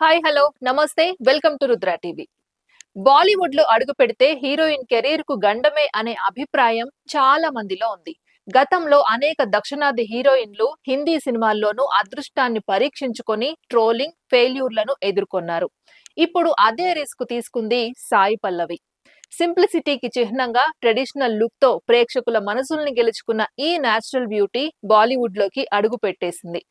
Hi hello నమస్తే welcome to Rudra TV బాలీవుడ్లో అడుగు పెడితే హీరోయిన్ కెరీర్కు గండమే అనే అభిప్రాయం చాలా మందిలో ఉంది. గతంలో అనేక దక్షిణాది హీరోయిన్లు హిందీ సినిమాల్లోనూ అదృష్టాన్ని పరీక్షించుకొని ట్రోలింగ్ ఫెయిల్యూర్లను ఎదుర్కొన్నారు. ఇప్పుడు అదే రిస్క్ తీసుకుంది సాయి పల్లవి. సింప్లిసిటీకి చిహ్నంగా ట్రెడిషనల్ లుక్తో ప్రేక్షకుల మనసుల్ని గెలుచుకున్న ఈ నేచురల్ బ్యూటీ బాలీవుడ్లోకి అడుగు పెట్టేసింది.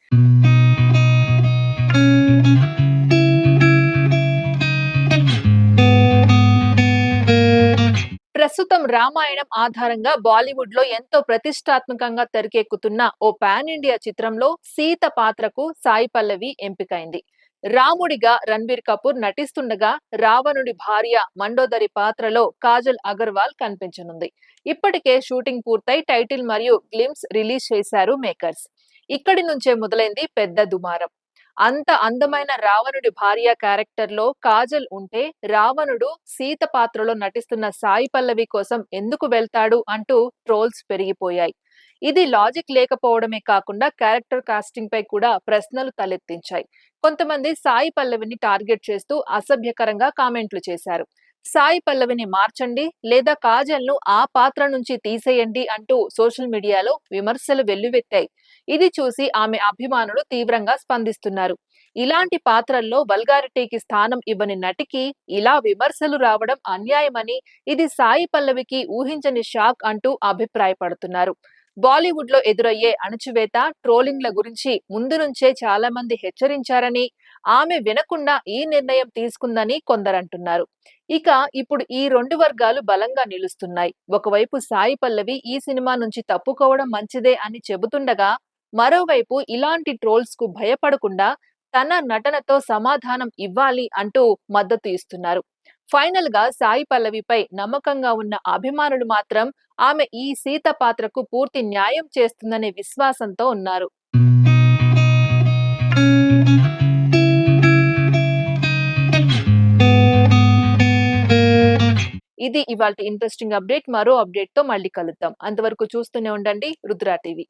ప్రస్తుతం రామాయణం ఆధారంగా బాలీవుడ్లో ఎంతో ప్రతిష్టాత్మకంగా తెరకెక్కుతున్న ఓ పాన్ ఇండియా చిత్రంలో సీత పాత్రకు సాయి పల్లవి ఎంపికైంది. రాముడిగా రణ్బీర్ కపూర్ నటిస్తుండగా రావణుడి భార్య మండోదరి పాత్రలో కాజల్ అగర్వాల్ కనిపించనుంది. ఇప్పటికే షూటింగ్ పూర్తయి టైటిల్ మరియు గ్లిమ్స్ రిలీజ్ చేశారు మేకర్స్. ఇక్కడి నుంచే మొదలైంది పెద్ద దుమారం. అంత అందమైన రావణుడి భార్య క్యారెక్టర్లో కాజల్ ఉంటే రావణుడు సీత పాత్రలో నటిస్తున్న సాయి పల్లవి కోసం ఎందుకు వెళ్తాడు అంటూ ట్రోల్స్ పెరిగిపోయాయి. ఇది లాజిక్ లేకపోవడమే కాకుండా క్యారెక్టర్ కాస్టింగ్ పై కూడా ప్రశ్నలు తలెత్తించాయి. కొంతమంది సాయి పల్లవిని టార్గెట్ చేస్తూ అసభ్యకరంగా కామెంట్లు చేశారు. సాయి పల్లవిని మార్చండి లేదా కాజల్ను ఆ పాత్ర నుంచి తీసేయండి అంటూ సోషల్ మీడియాలో విమర్శలు వెల్లువెత్తాయి. ఇది చూసి ఆమె అభిమానులు తీవ్రంగా స్పందిస్తున్నారు. ఇలాంటి పాత్రల్లో వల్గారిటీకి స్థానం ఇవ్వని నటికి ఇలా విమర్శలు రావడం అన్యాయమని ఇది సాయి పల్లవికి ఊహించని షాక్ అంటూ అభిప్రాయపడుతున్నారు. బాలీవుడ్లో ఎదురయ్యే అణచివేత ట్రోలింగ్ల గురించి ముందు నుంచే చాలా మంది హెచ్చరించారని ఆమె వినకుండా ఈ నిర్ణయం తీసుకుందని కొందరంటున్నారు. ఇక ఇప్పుడు ఈ రెండు వర్గాలు బలంగా నిలుస్తున్నాయి. ఒకవైపు సాయి పల్లవి ఈ సినిమా నుంచి తప్పుకోవడం మంచిదే అని చెబుతుండగా మరోవైపు ఇలాంటి ట్రోల్స్కు భయపడకుండా తన నటనతో సమాధానం ఇవ్వాలి అంటూ మద్దతు ఇస్తున్నారు. ఫైనల్గా సాయి పల్లవిపై నమ్మకంగా ఉన్న అభిమానులు మాత్రం ఆమె ఈ సీత పాత్రకు పూర్తి న్యాయం చేస్తుందనే విశ్వాసంతో ఉన్నారు. ఇది ఇవాళ ఇంట్రెస్టింగ్ అప్డేట్ మరో అప్డేట్తో మళ్ళీ కలుద్దాం. అంతవరకు చూస్తూనే ఉండండి. రుద్రా టీవీ.